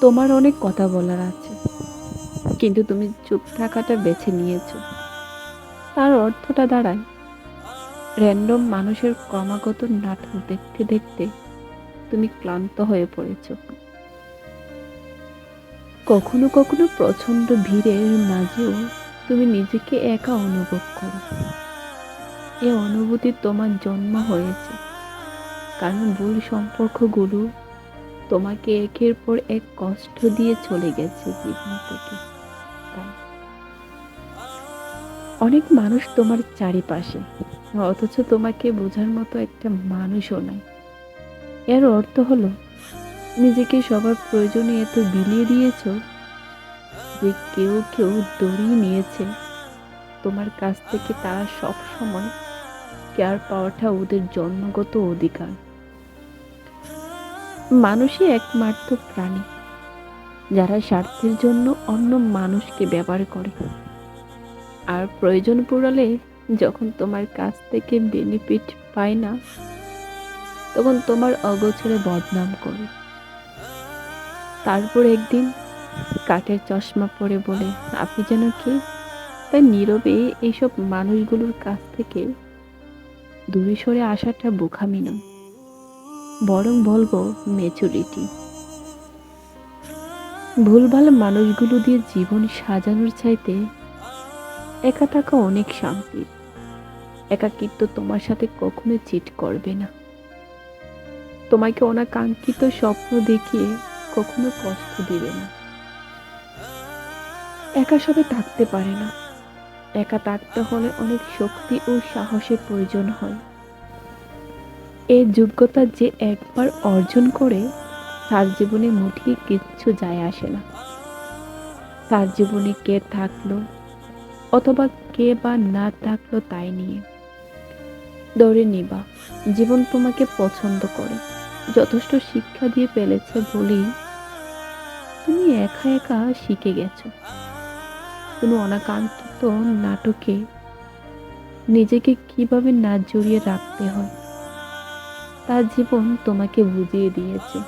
তোমার অনেক কথা বলার আছে। কিন্তু তুমি চুপ থাকাটা বেছে নিয়েছো। তার অর্থটা দাঁড়ায়। র্যান্ডম মানুষের ক্রমাগত নাটক দেখতে দেখতে তুমি ক্লান্ত হয়ে পড়েছ। কখনো কখনো প্রচণ্ড ভিড়ের মাঝেও তুমি নিজেকে একা অনুভব করো। এ অনুভূতি তোমার জন্ম হয়েছে। কারণ ভুল সম্পর্কগুলো তোমাকে একের পর এক কষ্ট দিয়ে চলে গেছে জীবন থেকে। অনেক মানুষ তোমার চারিপাশে, অথচ তোমাকে বোঝার মতো একটা মানুষও নাই। এর অর্থ হলো, নিজেকে সবার প্রয়োজনে এত বিলিয়ে দিয়েছ যে কেউ কেউ দড়িয়ে নিয়েছে। তোমার কাছ থেকে তারা সব সময় কেয়ার পাওয়াটা ওদের জন্মগত অধিকার। মানুষই একমাত্র প্রাণী, যারা স্বার্থের জন্য অন্য মানুষকে ব্যবহার করে। আর প্রয়োজন পড়ালে যখন তোমার কাছ থেকে বেনিফিট পায় না, তখন তোমার অগোচরে বদনাম করে। তারপর একদিন কাঠের চশমা পরে বলে, আপনি যেন কি? তাই নীরবে এইসব মানুষগুলোর কাছ থেকে দূরে সরে আসাটা বোখামি নয়। বরং বলব মেচুরিটি। ভুলভাল মানুষগুলো দিয়ে জীবন সাজানোর চাইতে একা থাকা অনেক শান্তি। একাকিত্ব তোমার সাথে কখনো চিট করবে না। তোমাকে অনাকাঙ্ক্ষিত স্বপ্ন দেখিয়ে কখনো কষ্ট দিবে না। একা সবে থাকতে পারে না। একা থাকতে হলে অনেক শক্তি ও সাহসের প্রয়োজন হয়। এই যোগ্যতা যে একবার অর্জন করে, তার জীবনে মুঠিয়ে কিচ্ছু যায় আসে না। তার জীবনে কে থাকল অথবা কে বা না থাকল তাই নিয়ে। ধরে নিবা, জীবন তোমাকে পছন্দ করে, যথেষ্ট শিক্ষা দিয়ে ফেলেছে বলেই তুমি একা একা শিখে গেছো। কোনো অনাকাঙ্ক্ষিত নাটকে নিজেকে কীভাবে না জড়িয়ে রাখতে হয়? তার জীবন তোমাকে বুঝিয়ে দিয়েছে।